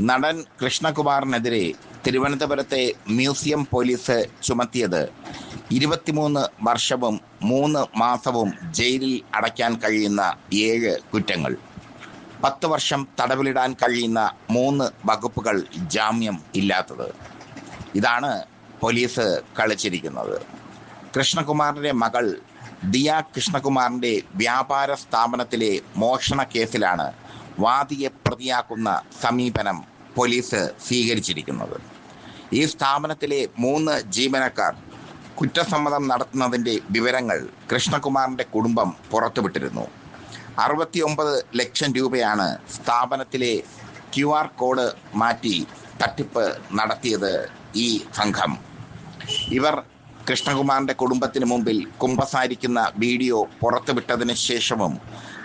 നടൻ കൃഷ്ണകുമാറിനെതിരെ തിരുവനന്തപുരത്തെ museum police ചുമത്തിയത് ഇരുപത്തിമൂന്ന് വർഷവും മൂന്ന് മാസവും ജയിലിൽ അടയ്ക്കാൻ കഴിയുന്ന ഏഴ് കുറ്റങ്ങൾ. പത്ത് വർഷം തടവിലിടാൻ കഴിയുന്ന മൂന്ന് വകുപ്പുകൾ ജാമ്യം ഇല്ലാത്തത്. ഇതാണ് പോലീസ് കളിച്ചിരിക്കുന്നത്. കൃഷ്ണകുമാറിന്റെ മകൾ ദിയ കൃഷ്ണകുമാറിന്റെ വ്യാപാര സ്ഥാപനത്തിലെ മോഷണ കേസിലാണ് വാദിയെ പ്രതിയാക്കുന്ന സമീപനം പോലീസ് സ്വീകരിച്ചിരിക്കുന്നത്. ഈ സ്ഥാപനത്തിലെ മൂന്ന് ജീവനക്കാർ കുറ്റസമ്മതം നടത്തുന്നതിന്റെ വിവരങ്ങൾ കൃഷ്ണകുമാറിന്റെ കുടുംബം പുറത്തുവിട്ടിരുന്നു. അറുപത്തിയൊമ്പത് ലക്ഷം രൂപയാണ് സ്ഥാപനത്തിലെ ക്യു ആർ കോഡ് മാറ്റി തട്ടിപ്പ് നടത്തിയത് ഈ സംഘം. ഇവർ കൃഷ്ണകുമാറിന്റെ കുടുംബത്തിന് മുമ്പിൽ കുമ്പസാരിക്കുന്ന വീഡിയോ പുറത്തുവിട്ടതിന് ശേഷവും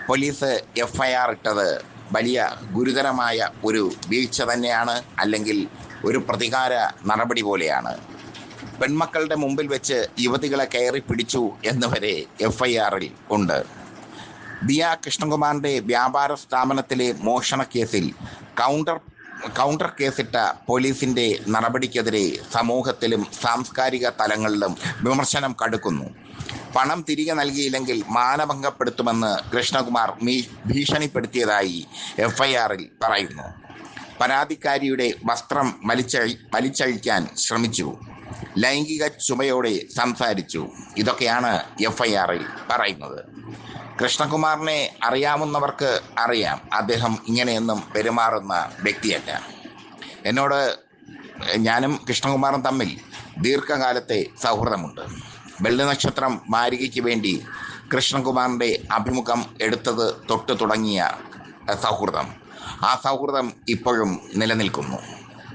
പോലീസ് എഫ്ഐആർ ഇട്ടത് വലിയ ഗുരുതരമായ ഒരു വീഴ്ച തന്നെയാണ് അല്ലെങ്കിൽ ഒരു പ്രതികാര നടപടി പോലെയാണ്. പെൺമക്കളുടെ മുമ്പിൽ വെച്ച് യുവതികളെ കയറി പിടിച്ചു എന്നുവരെ എഫ്ഐആറിൽ ഉണ്ട്. ദിയ കൃഷ്ണകുമാറിന്റെ വ്യാപാര സ്ഥാപനത്തിലെ മോഷണ കേസിൽ കൗണ്ടർ കൗണ്ടർ കേസിട്ട പോലീസിന്റെ നടപടിക്കെതിരെ സമൂഹത്തിലും സാംസ്കാരിക തലങ്ങളിലും വിമർശനം കടുക്കുന്നു. പണം തിരികെ നൽകിയില്ലെങ്കിൽ മാനഭംഗപ്പെടുത്തുമെന്ന് കൃഷ്ണകുമാർ ഭീഷണിപ്പെടുത്തിയതായി എഫ്ഐആറിൽ പറയുന്നു. പരാതിക്കാരിയുടെ വസ്ത്രം വലിച്ചഴി വലിച്ചഴിക്കാൻ ശ്രമിച്ചു. ലൈംഗിക ചുമയോടെ സംസാരിച്ചു. ഇതൊക്കെയാണ് എഫ്ഐആറിൽ പറയുന്നത്. കൃഷ്ണകുമാറിനെ അറിയാവുന്നവർക്ക് അറിയാം. അദ്ദേഹം ഇങ്ങനെയൊന്നും പെരുമാറുന്ന വ്യക്തിയല്ല. എന്നോട് ഞാനും കൃഷ്ണകുമാറും തമ്മിൽ ദീർഘകാലത്തെ സൗഹൃദമുണ്ട്. വെള്ളി നക്ഷത്രം മാരികയ്ക്ക് വേണ്ടി കൃഷ്ണകുമാറിന്റെ അഭിമുഖം എടുത്തത് തൊട്ട് തുടങ്ങിയ സൗഹൃദം. ആ സൗഹൃദം ഇപ്പോഴും നിലനിൽക്കുന്നു.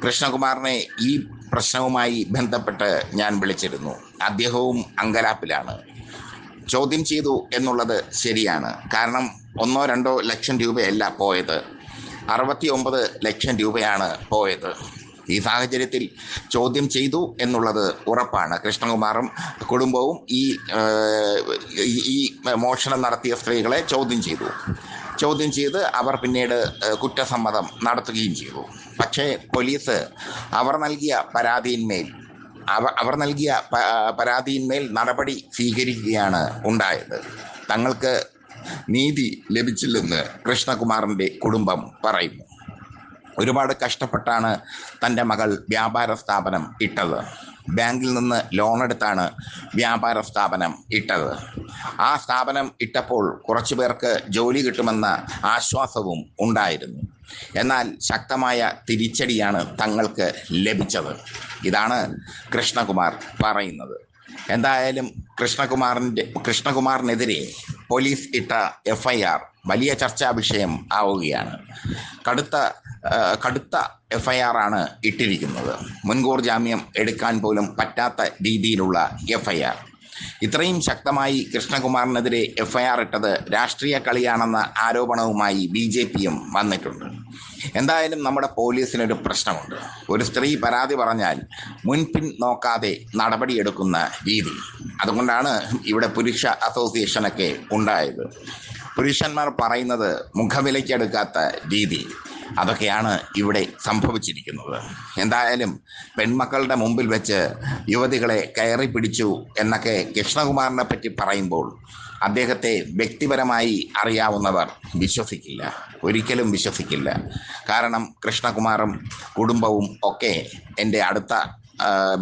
കൃഷ്ണകുമാറിനെ ഈ പ്രശ്നവുമായി ബന്ധപ്പെട്ട് ഞാൻ വിളിച്ചിരുന്നു. അദ്ദേഹവും അങ്കലാപ്പിലാണ്. ചോദ്യം ചെയ്തു എന്നുള്ളത് ശരിയാണ്. കാരണം ഒന്നോ രണ്ടോ ലക്ഷം രൂപയല്ല പോയത്. അറുപത്തി ഒമ്പത് ലക്ഷം രൂപയാണ് പോയത്. ഈ സാഹചര്യത്തിൽ ചോദ്യം ചെയ്തു എന്നുള്ളത് ഉറപ്പാണ്. കൃഷ്ണകുമാറും കുടുംബവും ഈ ഈ മോഷണം നടത്തിയ സ്ത്രീകളെ ചോദ്യം ചെയ്തു. ചോദ്യം ചെയ്ത് അവർ പിന്നീട് കുറ്റസമ്മതം നടത്തുകയും ചെയ്തു. പക്ഷേ പോലീസ് അവർ നൽകിയ പരാതിയിന്മേൽ അവർ നൽകിയ പരാതിയിന്മേൽ നടപടി സ്വീകരിക്കുകയാണ് ഉണ്ടായത്. തങ്ങൾക്ക് നീതി ലഭിച്ചില്ലെന്ന് കൃഷ്ണകുമാറിന്റെ കുടുംബം പറയുന്നു. ഒരുപാട് കഷ്ടപ്പെട്ടാണ് തന്റെ മകൾ വ്യാപാര സ്ഥാപനം ഇട്ടത്. ബാങ്കിൽ നിന്ന് ലോൺ എടുത്താണ് വ്യാപാര സ്ഥാപനം ഇട്ടത്. ആ സ്ഥാപനം ഇട്ടപ്പോൾ കുറച്ചു പേർക്ക് ജോലി കിട്ടുമെന്ന ആശ്വാസവും ഉണ്ടായിരുന്നു. എന്നാൽ ശക്തമായ തിരിച്ചടിയാണ് തങ്ങൾക്ക് ലഭിച്ചത്. ഇതാണ് കൃഷ്ണകുമാർ പറയുന്നത്. എന്തായാലും കൃഷ്ണകുമാറിന്റെ കൃഷ്ണകുമാറിനെതിരെ പോലീസ് ഇട്ട എഫ്ഐആർ വലിയ ചർച്ചാ വിഷയം ആവുകയാണ്. കടുത്ത കടുത്ത എഫ്ഐആർ ആണ് ഇട്ടിരിക്കുന്നത്. മുൻകൂർ ജാമ്യം എടുക്കാൻ പോലും പറ്റാത്ത രീതിയിലുള്ള എഫ് ഐ ആർ ഇത്രയും ശക്തമായി കൃഷ്ണകുമാറിനെതിരെ എഫ്ഐആർ ഇട്ടത് രാഷ്ട്രീയ കളിയാണെന്ന ആരോപണവുമായി ബി ജെ പിയും വന്നിട്ടുണ്ട്. എന്തായാലും നമ്മുടെ പോലീസിനൊരു പ്രശ്നമുണ്ട്. ഒരു സ്ത്രീ പരാതി പറഞ്ഞാൽ മുൻപിൻ നോക്കാതെ നടപടിയെടുക്കുന്ന രീതി. അതുകൊണ്ടാണ് ഇവിടെ പുരുഷ അസോസിയേഷനൊക്കെ ഉണ്ടായത്. പുരുഷന്മാർ പറയുന്നത് മുഖവിലയ്ക്കെടുക്കാത്ത രീതി. അതൊക്കെയാണ് ഇവിടെ സംഭവിച്ചിരിക്കുന്നത്. എന്തായാലും പെൺമക്കളുടെ മുമ്പിൽ വെച്ച് യുവതികളെ കയറി പിടിച്ചു എന്നൊക്കെ കൃഷ്ണകുമാറിനെ പറ്റി പറയുമ്പോൾ അദ്ദേഹത്തെ വ്യക്തിപരമായി അറിയാവുന്നവർ വിശ്വസിക്കില്ല. ഒരിക്കലും വിശ്വസിക്കില്ല. കാരണം കൃഷ്ണകുമാറും കുടുംബവും ഒക്കെ എന്റെ അടുത്ത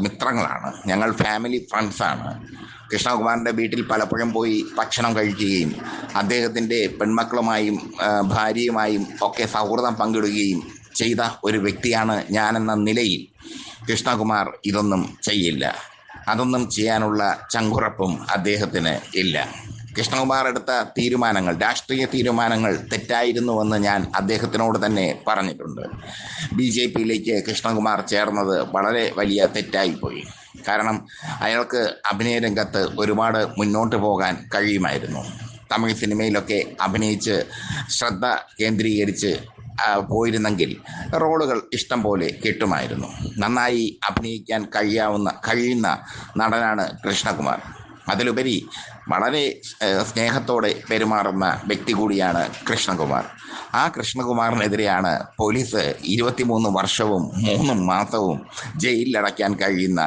മിത്രങ്ങളാണ്. ഞങ്ങൾ ഫാമിലി ഫ്രണ്ട്സാണ് കൃഷ്ണകുമാറിന്റെ വീട്ടിൽ പലപ്പോഴും പോയി ഭക്ഷണം കഴിക്കുകയും അദ്ദേഹത്തിന്റെ പെൺമക്കളുമായും ഭാര്യയുമായും ഒക്കെ സൗഹൃദം പങ്കിടുകയും ചെയ്ത ഒരു വ്യക്തിയാണ് ഞാനെന്ന നിലയിൽ കൃഷ്ണകുമാർ ഇതൊന്നും ചെയ്യില്ല. അതൊന്നും ചെയ്യാനുള്ള ചങ്കുറപ്പും അദ്ദേഹത്തിന് ഇല്ല. കൃഷ്ണകുമാർ എടുത്ത തീരുമാനങ്ങൾ രാഷ്ട്രീയ തീരുമാനങ്ങൾ തെറ്റായിരുന്നുവെന്ന് ഞാൻ അദ്ദേഹത്തിനോട് തന്നെ പറഞ്ഞിട്ടുണ്ട്. ബി ജെ പിയിലേക്ക് കൃഷ്ണകുമാർ ചേർന്നത് വളരെ വലിയ തെറ്റായിപ്പോയി കാരണം അയാൾക്ക് അഭിനയ രംഗത്ത് ഒരുപാട് മുന്നോട്ട് പോകാൻ കഴിയുമായിരുന്നു. തമിഴ് സിനിമയിലൊക്കെ അഭിനയിച്ച് ശ്രദ്ധ കേന്ദ്രീകരിച്ച് പോയിരുന്നെങ്കിൽ റോളുകൾ ഇഷ്ടം പോലെ കിട്ടുമായിരുന്നു. നന്നായി അഭിനയിക്കാൻ കഴിയാവുന്ന കഴിയുന്ന നടനാണ് കൃഷ്ണകുമാർ. അതിലുപരി വളരെ സ്നേഹത്തോടെ പെരുമാറുന്ന വ്യക്തി കൂടിയാണ് കൃഷ്ണകുമാർ. ആ കൃഷ്ണകുമാറിനെതിരെയാണ് പോലീസ് ഇരുപത്തിമൂന്ന് വർഷവും മൂന്ന് മാസവും ജയിലിലടയ്ക്കാൻ കഴിയുന്ന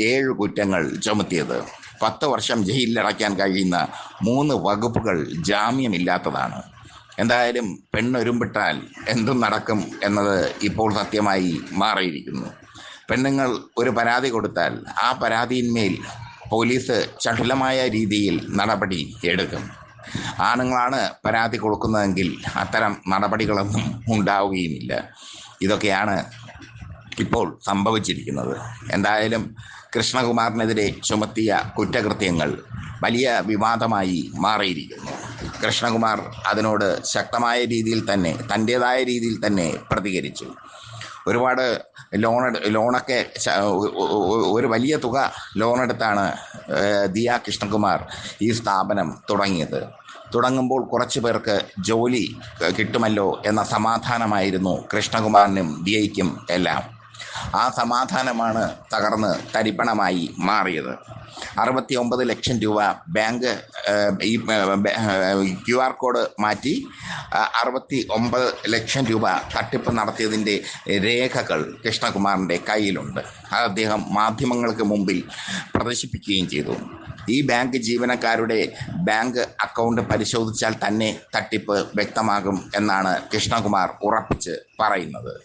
ഏഴ് കുറ്റങ്ങൾ ചുമത്തിയത്. പത്ത് വർഷം ജയിലിലടയ്ക്കാൻ കഴിയുന്ന മൂന്ന് വകുപ്പുകൾ ജാമ്യമില്ലാത്തതാണ്. എന്തായാലും പെണ്ണൊരുമ്പിട്ടാൽ എന്തും നടക്കും എന്നത് ഇപ്പോൾ സത്യമായി മാറിയിരിക്കുന്നു. പെണ്ണുങ്ങൾ ഒരു പരാതി കൊടുത്താൽ ആ പരാതിയിന്മേൽ പോലീസ് ചടുലമായ രീതിയിൽ നടപടി എടുക്കും. ആണുങ്ങളാണ് പരാതി കൊടുക്കുന്നതെങ്കിൽ അത്തരം നടപടികളൊന്നും ഉണ്ടാവുകയുമില്ല. ഇതൊക്കെയാണ് ഇപ്പോൾ സംഭവിച്ചിരിക്കുന്നത്. എന്തായാലും കൃഷ്ണകുമാറിനെതിരെ ചുമത്തിയ കുറ്റകൃത്യങ്ങൾ വലിയ വിവാദമായി മാറിയിരിക്കുന്നു. കൃഷ്ണകുമാർ അതിനോട് ശക്തമായ രീതിയിൽ തന്നെ തന്റേതായ രീതിയിൽ തന്നെ പ്രതികരിച്ചു. ഒരുപാട് ലോൺ ലോണൊക്കെ ഒരു വലിയ തുക ലോൺ എടുത്താണ് ദിയ കൃഷ്ണകുമാർ ഈ സ്ഥാപനം തുടങ്ങിയത്. തുടങ്ങുമ്പോൾ കുറച്ച് പേർക്ക് ജോലി കിട്ടുമല്ലോ എന്ന സമാധാനമായിരുന്നു കൃഷ്ണകുമാറിനും ദിയയ്ക്കും എല്ലാം. ആ സമാധാനമാണ് തകർന്ന് തരിപ്പണമായി മാറിയത്. അറുപത്തി ഒമ്പത് ലക്ഷം രൂപ ബാങ്ക് ഈ ക്യു ആർ കോഡ് മാറ്റി അറുപത്തി ഒമ്പത് ലക്ഷം രൂപ തട്ടിപ്പ് നടത്തിയതിന്റെ രേഖകൾ കൃഷ്ണകുമാറിന്റെ കയ്യിലുണ്ട്. അത് അദ്ദേഹം മാധ്യമങ്ങൾക്ക് മുമ്പിൽ പ്രദർശിപ്പിക്കുകയും ചെയ്തു. ഈ ബാങ്ക് ജീവനക്കാരുടെ ബാങ്ക് അക്കൗണ്ട് പരിശോധിച്ചാൽ തന്നെ തട്ടിപ്പ് വ്യക്തമാകും എന്നാണ് കൃഷ്ണകുമാർ ഉറപ്പിച്ച് പറയുന്നത്.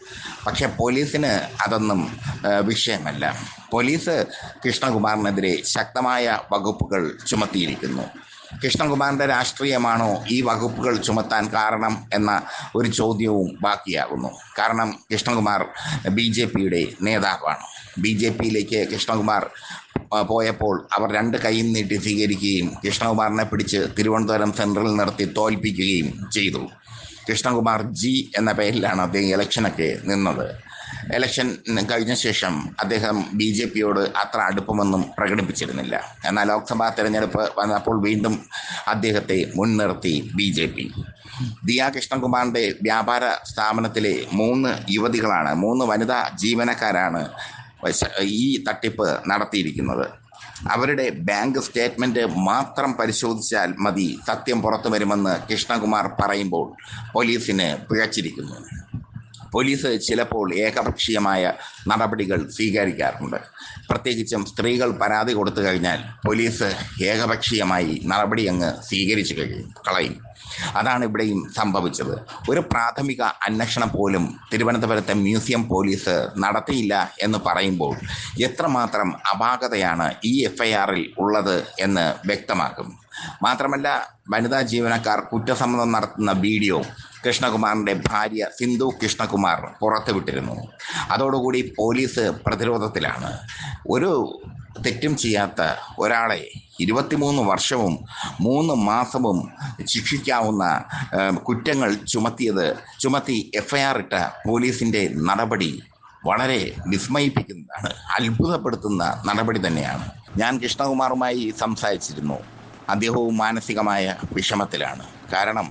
പക്ഷെ പോലീസിന് അതൊന്നും വിഷയമല്ല. പോലീസ് കൃഷ്ണകുമാറിനെതിരെ ശക്തമായ വകുപ്പുകൾ ചുമത്തിയിരിക്കുന്നു. കൃഷ്ണകുമാറിന്റെ രാഷ്ട്രീയമാണോ ഈ വകുപ്പുകൾ ചുമത്താൻ കാരണം എന്ന ഒരു ചോദ്യവും ബാക്കിയാകുന്നു. കാരണം കൃഷ്ണകുമാർ ബി ജെ പിയുടെ നേതാവാണ്. ബി ജെ പിയിലേക്ക് കൃഷ്ണകുമാർ പോയപ്പോൾ അവർ രണ്ട് കൈയും നീട്ടി സ്വീകരിക്കുകയും കൃഷ്ണകുമാറിനെ പിടിച്ച് തിരുവനന്തപുരം സെൻട്രലിൽ നിർത്തി തോൽപ്പിക്കുകയും ചെയ്തു. കൃഷ്ണകുമാർ ജി എന്ന പേരിലാണ് അദ്ദേഹം ഇലക്ഷനൊക്കെ നിന്നത്. ഇലക്ഷൻ കഴിഞ്ഞ ശേഷം അദ്ദേഹം ബി ജെ പിയോട് അത്ര അടുപ്പമൊന്നും പ്രകടിപ്പിച്ചിരുന്നില്ല. എന്നാൽ ലോക്സഭാ തെരഞ്ഞെടുപ്പ് വന്നപ്പോൾ വീണ്ടും അദ്ദേഹത്തെ മുൻനിർത്തി ബി ജെ പി. ദിയ കൃഷ്ണകുമാറിന്റെ വ്യാപാര സ്ഥാപനത്തിലെ മൂന്ന് യുവതികളാണ് മൂന്ന് വനിതാ ജീവനക്കാരാണ് ഈ തട്ടിപ്പ് നടത്തിയിരിക്കുന്നത്. അവരുടെ ബാങ്ക് സ്റ്റേറ്റ്മെന്റ് മാത്രം പരിശോധിച്ചാൽ മതി. സത്യം പുറത്തു വരുമെന്ന് കൃഷ്ണകുമാർ പറയുമ്പോൾ പോലീസിന് പിഴച്ചിരിക്കുന്നു. പോലീസ് ചിലപ്പോൾ ഏകപക്ഷീയമായ നടപടികൾ സ്വീകരിക്കാറുണ്ട്. പ്രത്യേകിച്ചും സ്ത്രീകൾ പരാതി കൊടുത്തു കഴിഞ്ഞാൽ പോലീസ് ഏകപക്ഷീയമായി നടപടി അങ്ങ് സ്വീകരിച്ചു കഴിയും കളയും. അതാണ് ഇവിടെയും സംഭവിച്ചത്. ഒരു പ്രാഥമിക അന്വേഷണം പോലും തിരുവനന്തപുരത്തെ മ്യൂസിയം പോലീസ് നടത്തിയില്ല എന്ന് പറയുമ്പോൾ എത്രമാത്രം അപാകതയാണ് ഈ എഫ്ഐആറിൽ ഉള്ളത് എന്ന് വ്യക്തമാക്കും. മാത്രമല്ല വനിതാ ജീവനക്കാർ കുറ്റസമ്മതം നടത്തുന്ന വീഡിയോ കൃഷ്ണകുമാറിന്റെ ഭാര്യ സിന്ധു കൃഷ്ണകുമാർ പുറത്തുവിട്ടിരുന്നു. അതോടുകൂടി പോലീസ് പ്രതിരോധത്തിലാണ്. ഒരു തെറ്റും ചെയ്യാത്ത ഒരാളെ ഇരുപത്തിമൂന്ന് വർഷവും മൂന്ന് മാസവും ശിക്ഷിക്കാവുന്ന കുറ്റങ്ങൾ ചുമത്തിയത് ചുമത്തി എഫ്ഐആർ ഇട്ട പോലീസിന്റെ നടപടി വളരെ വിസ്മയിപ്പിക്കുന്നതാണ് അത്ഭുതപ്പെടുത്തുന്ന നടപടി തന്നെയാണ്. ഞാൻ കൃഷ്ണകുമാറുമായി സംസാരിച്ചിരുന്നു. അദ്ദേഹവും മാനസികമായ വിഷമത്തിലാണ്. കാരണം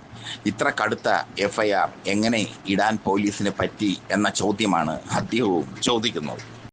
ഇത്ര കടുത്ത എഫ്ഐആർ എങ്ങനെ ഇടാൻ പോലീസിന് പറ്റി എന്ന ചോദ്യമാണ് അദ്ദേഹവും ചോദിക്കുന്നത്.